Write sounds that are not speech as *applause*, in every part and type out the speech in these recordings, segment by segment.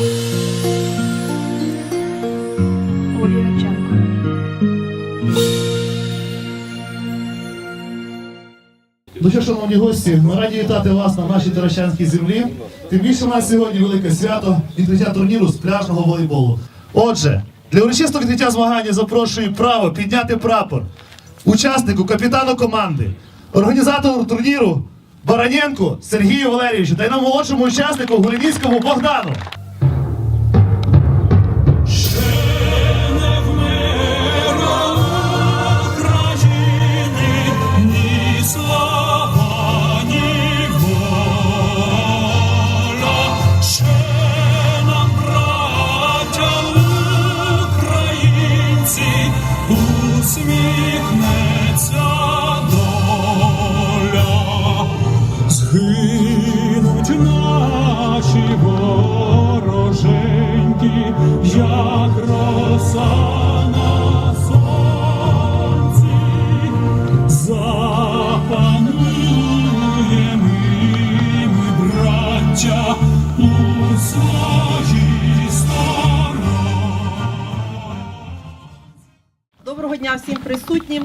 Ну що, шановні гості, ми раді вітати вас на нашій Таращанській землі. Тим більше у нас сьогодні велике свято відкриття турніру з пляжного волейболу. Отже, для урочистого відкриття змагання запрошую право підняти прапор учаснику, капітану команди, організатору турніру Бараненку Сергію Валерійовичу та й нам молодшому учаснику Гулівійському Богдану.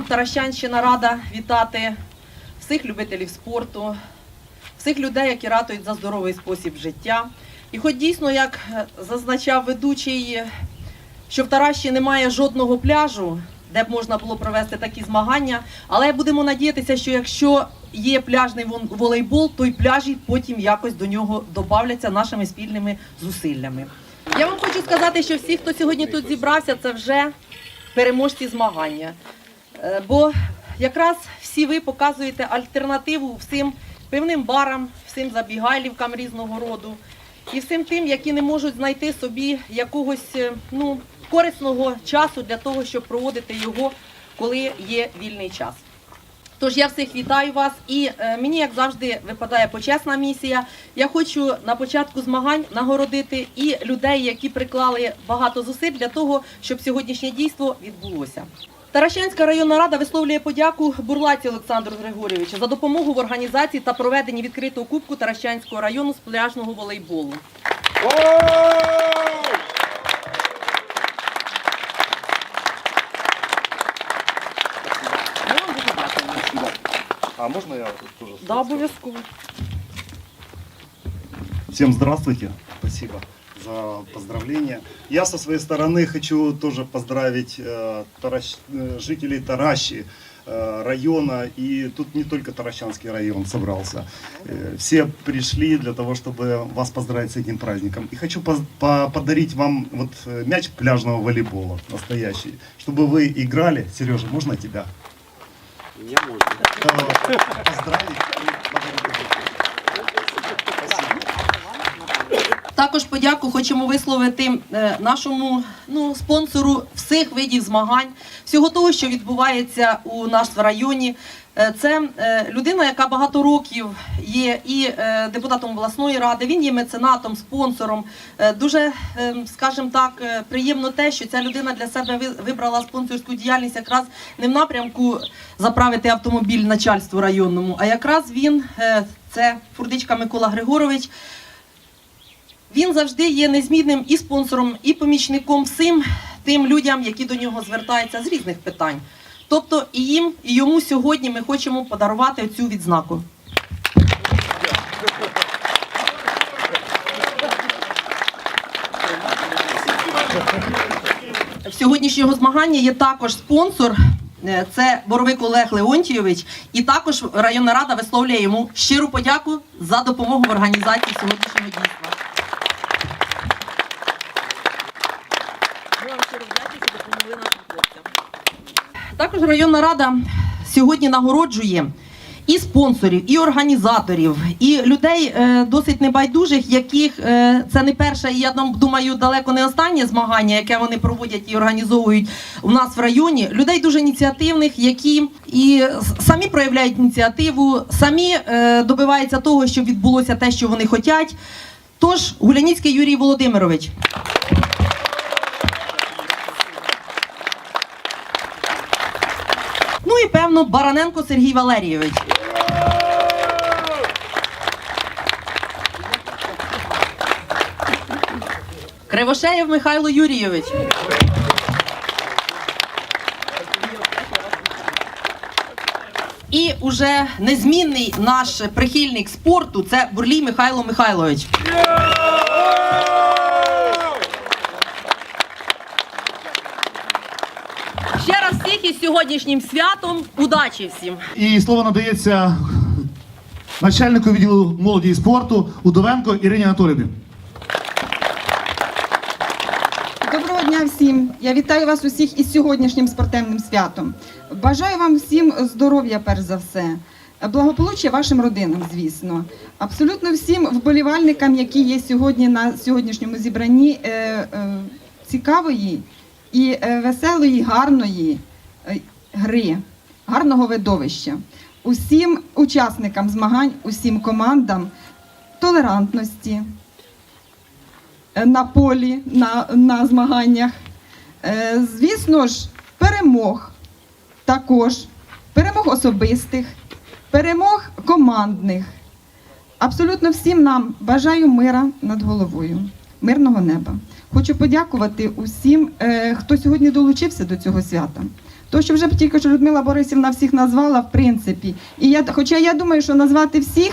Таращанщина рада вітати всіх любителів спорту, всіх людей, які ратують за здоровий спосіб життя. І хоч дійсно, як е, зазначав ведучий, що в Таращі немає жодного пляжу, де б можна було провести такі змагання, але будемо надіятися, що якщо є пляжний волейбол, то й пляжі потім якось до нього додавляться нашими спільними зусиллями. Я вам хочу сказати, що всі, хто сьогодні тут зібрався, це вже переможці змагання. Е, Бо якраз всі ви показуєте альтернативу всім певним барам, всім забігайлівкам різного роду і всім тим, які не можуть знайти собі якогось е, ну, корисного часу для того, щоб проводити його, коли є вільний час. Тож я всіх вітаю вас, і е, мені, як завжди, випадає почесна місія. Я хочу на початку змагань нагородити і людей, які приклали багато зусиль для того, щоб сьогоднішнє дійство відбулося. Таращанська районна рада висловлює подяку Бурлаці Олександру Григорійовичу за допомогу в організації та проведенні відкритого кубку Таращанського району з пляжного волейболу. А можно я тоже? Да, обов'язково. Всем здравствуйте. Спасибо за поздравления. Я со своей стороны хочу тоже поздравить э, Таращ- э, жителей Таращи э, района. И тут не только Таращанский район собрался. Э, все пришли для того, чтобы вас поздравить с этим праздником. И хочу поз- по- подарить вам вот э, мяч пляжного волейбола настоящий, чтобы вы играли. Сережа, можно тебя? Меня можно. Э, Поздравить. подарить. Також подяку хочемо висловити е, нашому ну, спонсору всіх видів змагань, всього того, що відбувається у в районі. Е, Це е, людина, яка багато років є і депутатом обласної ради. Він є меценатом, спонсором. Дуже, скажімо так, приємно те, що ця людина для себе вибрала спонсорську діяльність якраз не в напрямку заправити автомобіль начальству районному, а якраз він це Фурдичка Микола Григорович. Він завжди є незмінним і спонсором, і помічником всім тим людям, які до нього звертаються з різних питань. Тобто і їм, і йому сьогодні ми хочемо подарувати цю відзнаку. В сьогоднішнього змагання є також спонсор. е, Це Боровик Олег Леонтійович, і також районна рада висловлює йому щиру подяку за допомогу в організації сьогоднішнього дійства. Ми вам щиро вдячні, що допомогли нашим хлопцям. Також районна рада сьогодні нагороджує і спонсорів, і організаторів, і людей е, досить небайдужих, яких е, це не перше, і я дум- думаю, далеко не останнє змагання, яке вони проводять і організовують у нас в районі. Людей дуже ініціативних, які і самі проявляють ініціативу, самі е, добиваються того, щоб відбулося те, що вони хочуть. Тож, Гуляніцький Юрій Володимирович. Ну Бараненко Сергій Валерійович. Кривошеєв Михайло Юрійович. І уже незмінний наш прихильник спорту це Бурлій Михайло Михайлович. Ще раз всіх із сьогоднішнім святом. Удачі всім! І слово надається начальнику відділу молоді і спорту Удовенко Ірині Анатоліївні. Доброго дня всім! Я вітаю вас усіх із сьогоднішнім спортивним святом. Бажаю вам всім здоров'я, перш за все, благополуччя вашим родинам, звісно. Абсолютно всім вболівальникам, які є сьогодні на сьогоднішньому зібранні е, е, цікавої і е, веселої, гарної гри, гарного видовища. Усім учасникам змагань, усім командам толерантності, е, на полі, на, на змаганнях. Е, Звісно ж, перемог також, перемог особистих, перемог командних. Абсолютно всім нам бажаю мира над головою, мирного неба. Хочу подякувати усім, е, хто сьогодні долучився до цього свята. То, що вже тільки що Людмила Борисівна всіх назвала, в принципі. І я, хоча я думаю, що назвати всіх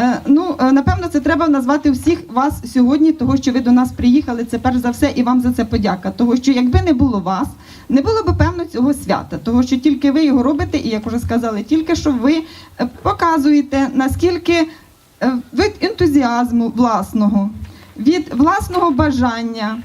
Е, Ну, е, напевно, це треба назвати всіх вас сьогодні, того, що ви до нас приїхали. Це перш за все, і вам за це подяка. Того, що якби не було вас, не було б певно цього свята. Того, що тільки ви його робите, і як вже сказали, тільки що ви е, показуєте, наскільки від ентузіазму власного, від власного бажання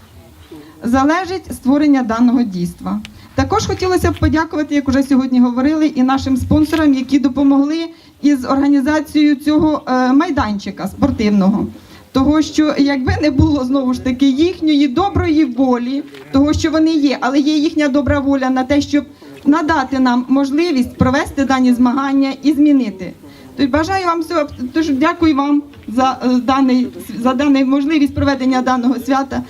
залежить створення даного дійства. Також хотілося б подякувати, як вже сьогодні говорили, і нашим спонсорам, які допомогли із організацією цього е, майданчика спортивного. Того, що якби не було знову ж таки їхньої доброї волі, того, що вони є, але є їхня добра воля на те, щоб надати нам можливість провести дані змагання і змінити. Тож бажаю вам всього, тож дякую вам за е, даний за дану можливість проведення даного свята,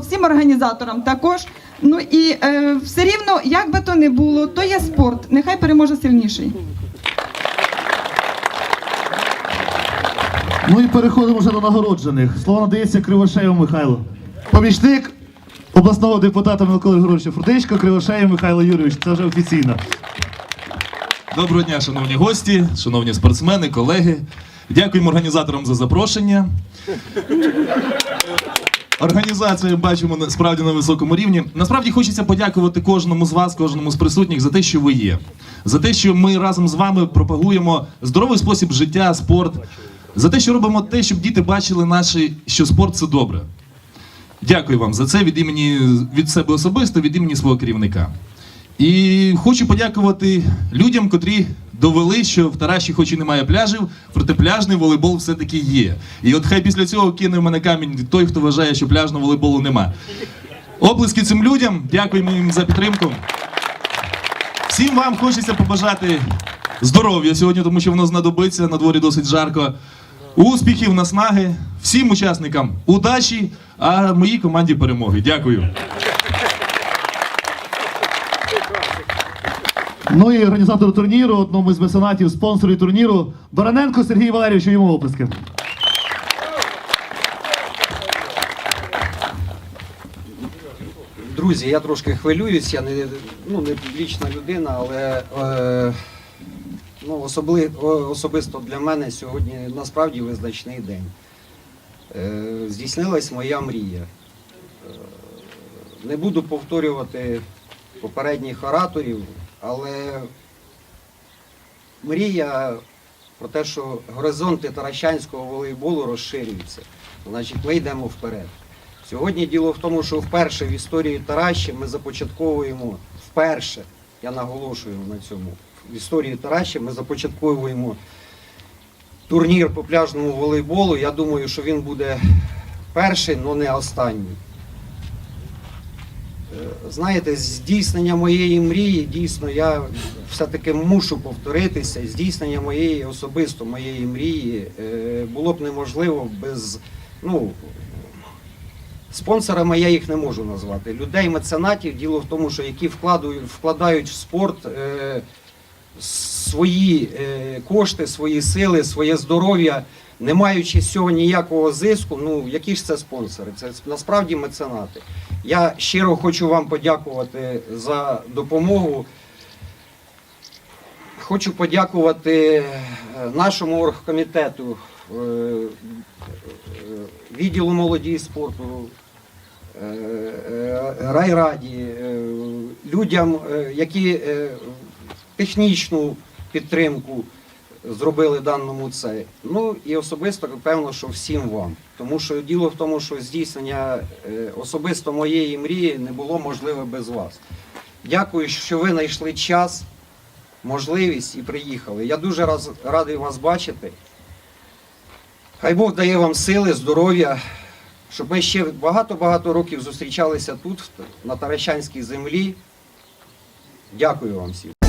всім організаторам також. Ну і е, все рівно, як би то не було, то є спорт. Нехай переможе сильніший. Ну і переходимо вже до нагороджених. Слово надається Кривошеєву Михайлу. Помічник обласного депутата Миколи Григоровича Фрутичко, Кривошеєв Михайло Юрійович. Це вже офіційно. Доброго дня, шановні гості, шановні спортсмени, колеги. Дякуємо організаторам за запрошення. Організацію бачимо справді на високому рівні. Насправді хочеться подякувати кожному з вас, кожному з присутніх за те, що ви є, за те, що ми разом з вами пропагуємо здоровий спосіб життя, спорт, за те, що робимо те, щоб діти бачили наші, що спорт це добре. Дякую вам за це від імені від себе особисто, від імені свого керівника. І хочу подякувати людям, котрі довели, що в Тараші, хоч і немає пляжів, проте пляжний волейбол все-таки є. І от хай після цього кине в мене камінь той, хто вважає, що пляжного волейболу нема. Оплески цим людям, дякуємо їм за підтримку. Всім вам хочеться побажати здоров'я сьогодні, тому що воно знадобиться на дворі досить жарко. Успіхів, наснаги, всім учасникам удачі, а моїй команді перемоги. Дякую. Ну і організатор турніру, одному із меценатів, спонсорів турніру, Бараненко Сергій Валерійович, йому оплески. Друзі, я трошки хвилююсь, я не, ну, не публічна людина, але е, ну, особли, особисто для мене сьогодні насправді визначний день. Е, здійснилась моя мрія. Е, не буду повторювати попередніх ораторів, але мрія про те, що горизонти таращанського волейболу розширюються. Значить, ми йдемо вперед. Сьогодні діло в тому, що вперше в історії Таращі ми започатковуємо вперше, я наголошую на цьому, в історії Таращі ми започатковуємо турнір по пляжному волейболу. Я думаю, що він буде перший, але не останній. Знаєте, здійснення моєї мрії, дійсно, я все-таки мушу повторитися. Здійснення моєї особисто моєї мрії е, було б неможливо без ну, Спонсорами я їх не можу назвати. Людей, меценатів, діло в тому, що які вкладають в спорт е, свої е, кошти, свої сили, своє здоров'я. Не маючи з цього ніякого зиску, ну які ж це спонсори? Це насправді меценати. Я щиро хочу вам подякувати за допомогу. Хочу подякувати е, нашому оргкомітету, е, е, відділу молоді і спорту, райраді, людям, які технічну підтримку зробили даному це. Ну і особисто певно, що всім вам. Тому що діло в тому, що здійснення е, особисто моєї мрії не було можливе без вас. Дякую, що ви знайшли час, можливість і приїхали. Я дуже раз, радий вас бачити. Хай Бог дає вам сили, здоров'я, щоб ми ще багато-багато років зустрічалися тут, на Таращанській землі. Дякую вам всім.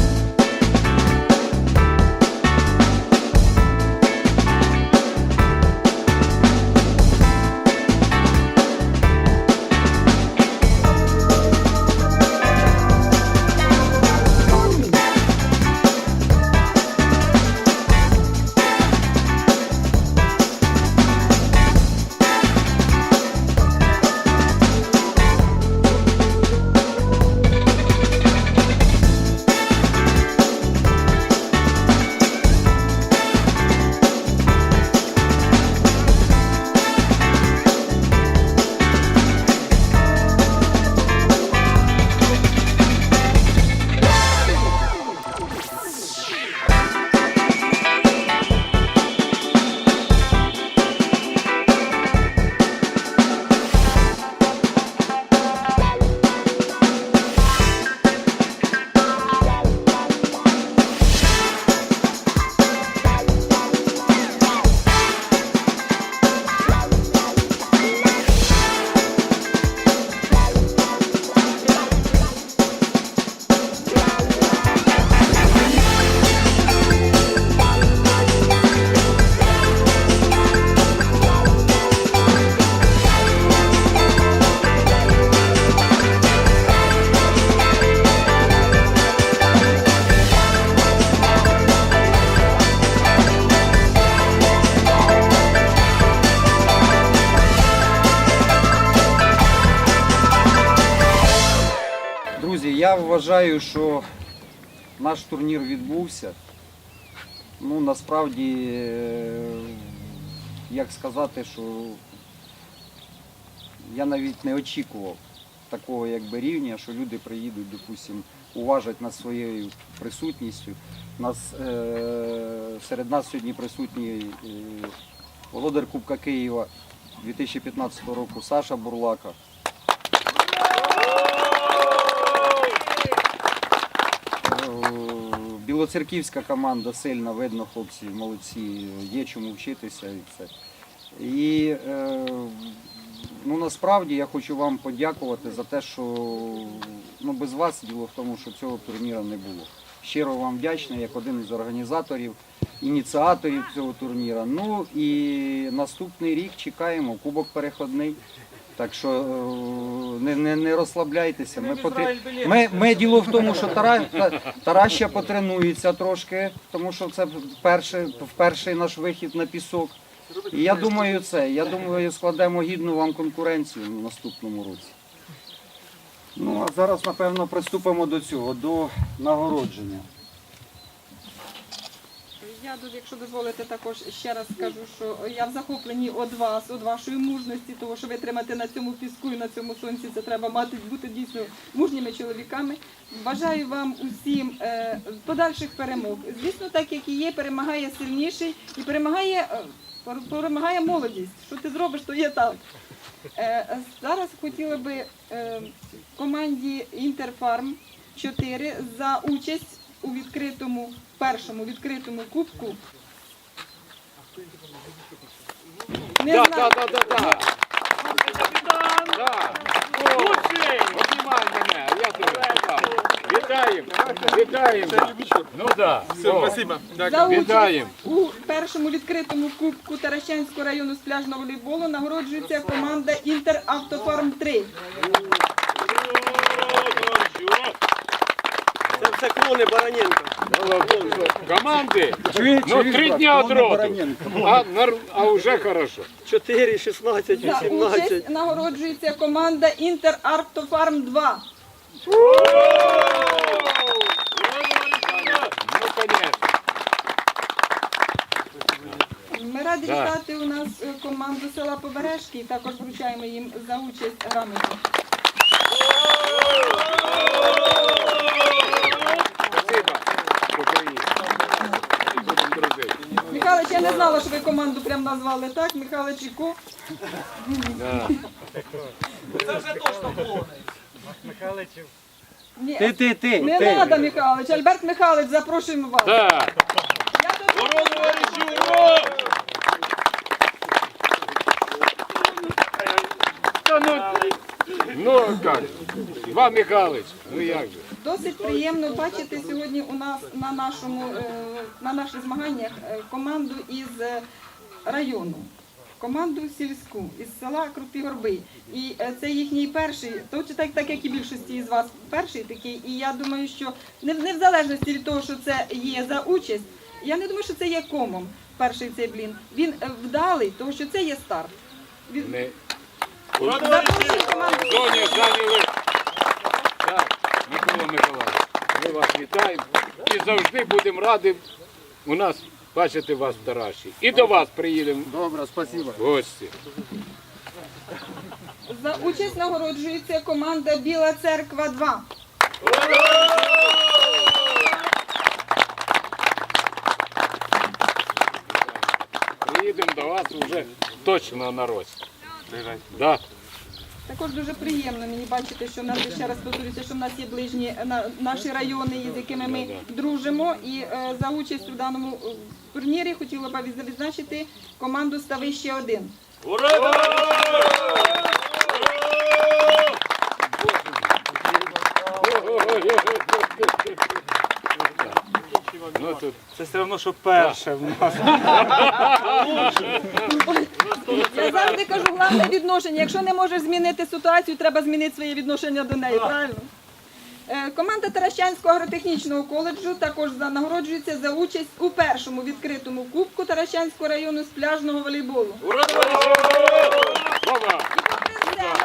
Вважаю, що наш турнір відбувся. Ну, насправді, е, як сказати, що я навіть не очікував такого якби рівня, що люди приїдуть, допустим, уважать нас своєю присутністю. Нас, е, серед нас сьогодні присутній е, володар Кубка Києва 2015 року Саша Бурлака. Е, Білоцерківська команда сильна, видно, хлопці молодці, є чому вчитися і все. І е, ну, насправді я хочу вам подякувати за те, що ну, без вас діло в тому, що цього турніру не було. Щиро вам вдячний як один із організаторів, ініціаторів цього турніру. Ну і наступний рік чекаємо, кубок переходний. Так що е, не, не, не розслабляйтеся. Ми, потр... ми, ми діло в тому, що Тара... Та- Тараща потренується трошки, тому що це вперше, перший наш вихід на пісок. І я думаю, це. Я думаю, складемо гідну вам конкуренцію в наступному році. Ну а зараз, напевно, приступимо до цього, до нагородження. Я якщо дозволите, також ще раз скажу, що я в захопленні від вас, від вашої мужності, того, що ви тримаєте на цьому піску і на цьому сонці, це треба мати бути дійсно мужніми чоловіками. Бажаю вам усім е, подальших перемог. Звісно, так як і є, перемагає сильніший і перемагає, е, перемагає молодість. Що ти зробиш, то є так. Е, зараз хотіла би команді Інтерфарм 4 за участь у відкритому першому відкритому кубку. Не Да, знаю. да, да, да, да. Да. Лучший! Обнімай мене, я тебе. Вітаємо, вітаємо. Ну да. Все, спасибо. За участь Вітаємо. у першому відкритому кубку Таращанського району з пляжного волейболу нагороджується команда Інтер Автофарм 3. Це все клони Бараненка. Команди? Ну, три дня от роду. А, нар- а вже хорошо. 4, 16, За участь нагороджується команда Інтер Арктофарм 2. Ну, конечно. Ми раді вітати у нас е, команду села Побережки і також вручаємо їм за участь грамоту. Спасибо, що приїхали. І будемо дружити. Михайлович, я не знала, що ви команду прям назвали так. Михайлович і Ко. Да. Ні, Ти, ти, ти. не ти. треба, Михайлович. Альберт Михайлович, запрошуємо вас. Так. Я тут Ура, товариші, ура! Та ну, ну як? Іван Михайлович, ну як же? Досить приємно бачити сьогодні у нас на нашому е, на наших змаганнях е, команду із е, району. Команду сільську із села Крупі Горби. І це їхній перший, то чи так, так як і більшості із вас, перший такий. І я думаю, що не, не в залежності від того, що це є за участь, я не думаю, що це є комом. Перший цей блін. Він вдалий, тому що це є старт. Він... Не. Запрошую команду. Зоні зайняли. Так, Микола Миколаївич, ми вас вітаємо і завжди будемо раді у нас бачити вас в Тараші. І до вас приїдемо. Добре, спасибо. В гості. За участь нагороджується команда Біла Церква 2. Приїдемо до вас вже точно на рост. Да. Також дуже приємно мені бачити, що в нас ще раз повторюся, що в нас є ближні е, наші райони, з якими ми дружимо. І е, за участь у даному е, турнірі хотіла б відзна- відзначити команду Ставище 1 Ну, тут Це все одно, що перше в нас. *laughs* Я завжди кажу, головне відношення. Якщо не можеш змінити ситуацію, треба змінити своє відношення до неї. Правильно? Е, Команда Таращанського агротехнічного коледжу також нагороджується за участь у першому відкритому кубку Таращанського району з пляжного волейболу. Ми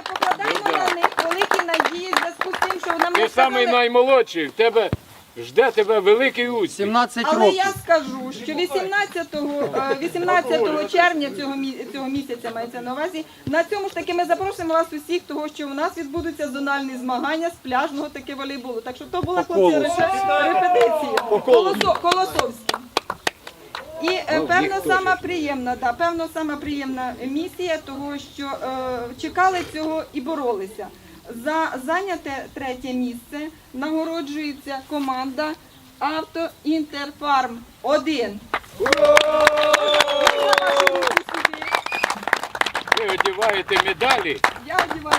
покладаємо на них великі надії в зв'язку з тим, що нам Ти не сказали. наймолодший, в тебе жде тебе великий успіх. 17 Але я скажу, що 18, е, 18 червня цього, цього місяця мається на увазі. На цьому ж таки ми запросимо вас усіх, того що у нас відбудуться зональні змагання з пляжного таки волейболу. Так що то була хлопці репетиція. Колосо, Колосовські. І е, певно сама приємна, да, певно сама приємна місія, того що е, чекали цього і боролися. За зайняте третє місце нагороджується команда Автоінтерфарм 1. Ви одягаєте медалі Я одіваю.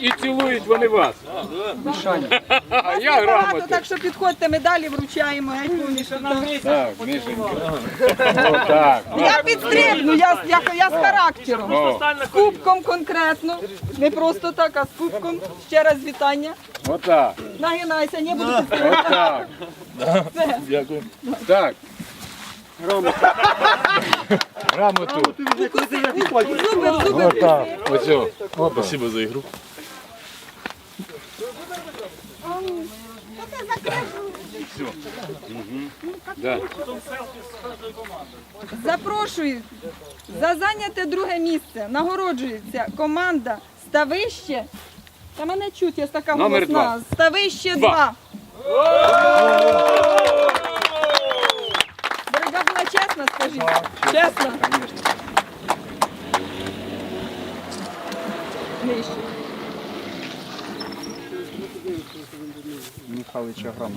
І цілують вони вас. А я Багато, так що підходьте медалі, вручаємо. Так, Мішенька. О, так. Я підстрибну, я, я, я з характером. З кубком конкретно. Не просто так, а з кубком. Ще раз вітання. отак. Нагинайся, не буду підстрибувати. Отак. Дякую. Так. Грамоту. Зуби, в зуби. Оцю. Спасибо за ігру. Да. Запрошую за зайняте друге місце. Нагороджується команда Ставище. Та мене чуть, я така Номер голосна. Ставище Два. 2. Боротьба була чесна, скажіть. Чесна. Нижче. Михайловича грам.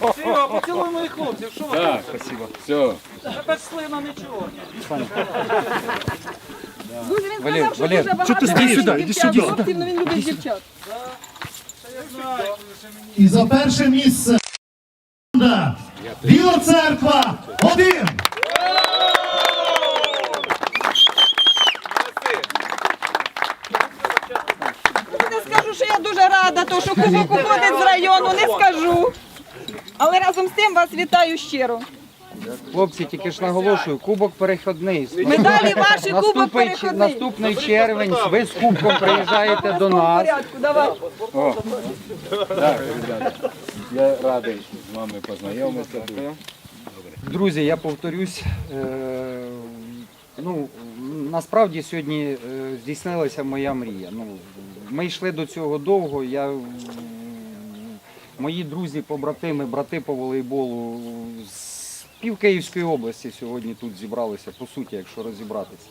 Оцю. Поцілуй моїх хлопців, що ви? Так. Все. Без слина нічого. Дуже він Валер, сказав, що Валер, дуже багато любить дівчат. Хлопців, ну він любить дівчат. І за перше місце Вітаю щиро. Хлопці, тільки ж наголошую, кубок перехідний. Медалі ваші, кубок Наступний, переходний. наступний червень ви з кубком приїжджаєте до нас. порядку, давай. Я радий з вами познайомитися. Друзі, я повторюсь. е, Ну, насправді сьогодні е, здійснилася моя мрія. Ну, ми йшли до цього довго. Я, мої друзі, побратими, брати по волейболу з пів Київської області сьогодні тут зібралися, по суті, якщо розібратися.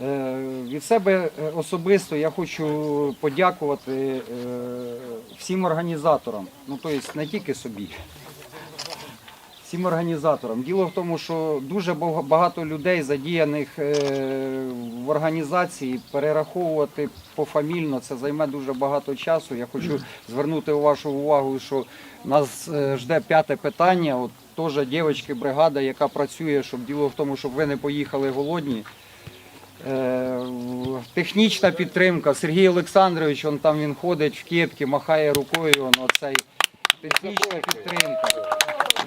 Е, Від себе е, особисто я хочу подякувати е, всім організаторам, ну тобто не тільки собі, всім організаторам. Діло в тому, що дуже багато людей задіяних е, в організації, перераховувати пофамільно це займе дуже багато часу. Я хочу звернути вашу увагу, що нас е, жде п'яте питання. От теж дівчатки, бригада, яка працює, щоб діло в тому, щоб ви не поїхали голодні. Е, Технічна підтримка. Сергій Олександрович, он там він ходить в кепці, махає рукою. Он, оцей технічна підтримка.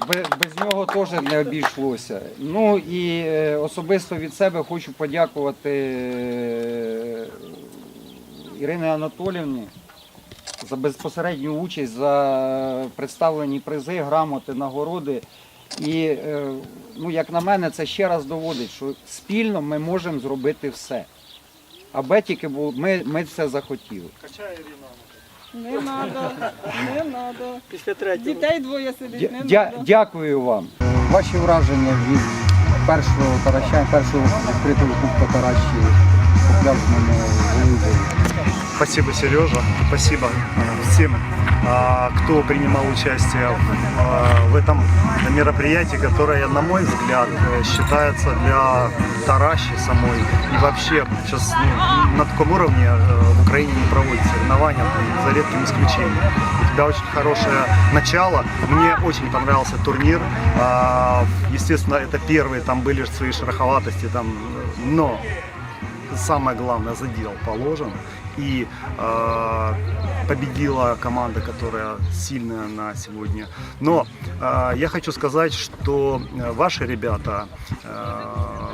Без, нього теж не обійшлося. Ну і е, особисто від себе хочу подякувати е, Ірині Анатолівні за безпосередню участь, за представлені призи, грамоти, нагороди. І, е, ну, як на мене, це ще раз доводить, що спільно ми можемо зробити все. Аби тільки ми, ми це захотіли. Не треба, не треба. Після третього. Дітей двоє сидить, Дя- не дя- треба. дякую вам. Ваші враження від першого тараща, першого відкритого кубка таращі Спасибо, Сережа. Спасибо э, всем, а, кто принимал участие в, а, в этом мероприятии, которое, на мой взгляд, э, считается для Таращи самой и вообще сейчас ну, на таком уровне э, в Украине не проводят соревнования, за редким исключением. У тебя очень хорошее начало. Мне очень понравился турнир. А, Естественно, это первые, там были свои шероховатости, там, но самое главное задел положен и э, победила команда, которая сильная на сегодня. Но э, я хочу сказать, что э, ваши ребята, э,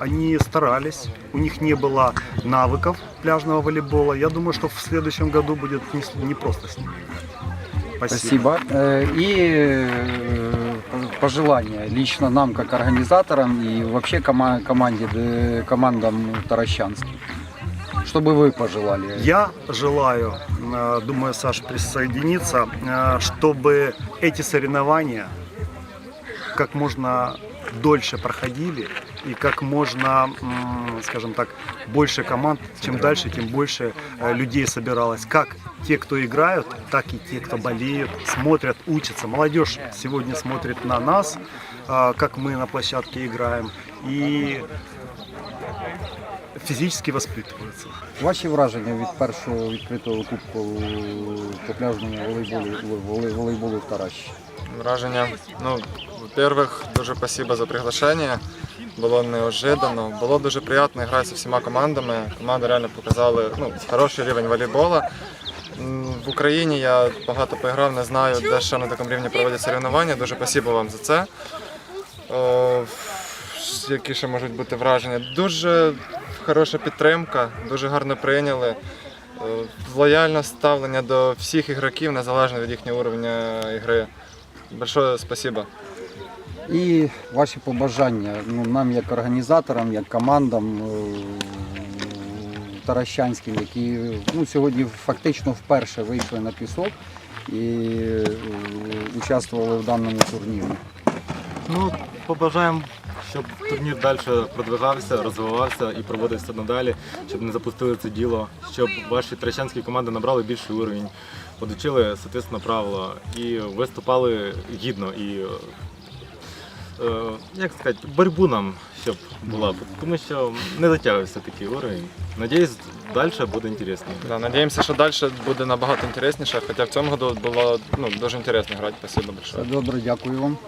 они старались, у них не было навыков пляжного волейбола. Я думаю, что в следующем году будет не, не просто с ними играть. Спасибо. Э, И э, пожелания лично нам, как организаторам, и вообще кома- команде, э, командам Таращанским. Что бы вы пожелали? Я желаю, э, думаю, Саш присоединится, э, чтобы эти соревнования как можно дольше проходили и как можно, м, скажем так, больше команд, чем дальше, тем больше э, людей собиралось. Как те, кто играют, так и те, кто болеют, смотрят, учатся. Молодежь сегодня смотрит на нас, э, как мы на площадке играем, и физически воспитываются. Ваші враження від першого відкритого кубку по пляжному волейболу, волей- волейболу в Таращі? Враження. Ну, во-первых, дуже спасибо за приглашення. Було неожиданно. Було дуже приємно грати зі всіма командами. Команди реально показали ну, хороший рівень волейбола. В Україні я багато поіграв, не знаю, де ще на такому рівні проводять соревнування. Дуже спасибо вам за це. О, які ще можуть бути враження? Дуже хороша підтримка, дуже гарно прийняли. Лояльне ставлення до всіх ігроків, незалежно від їхнього уровня ігри. Большое спасибо. І ваші побажання ну, нам як організаторам, як командам е, таращанським, які ну, сьогодні фактично вперше вийшли на пісок і е, участвували в даному турнірі. Ну, побажаємо, щоб турнір далі продвигався, розвивався і проводився надалі, щоб не запустили це діло, щоб ваші трещанські команди набрали більший уровень, подучили, соответственно, правила і виступали гідно. І, е, як сказати, боротьбу нам, щоб була, тому що не дотягується такий уровень. Надіюсь, далі буде інтересно. Да, надіємося, що далі буде набагато інтересніше, хоча в цьому году було ну, дуже інтересно грати. Спасибо большое. Добре, дякую вам.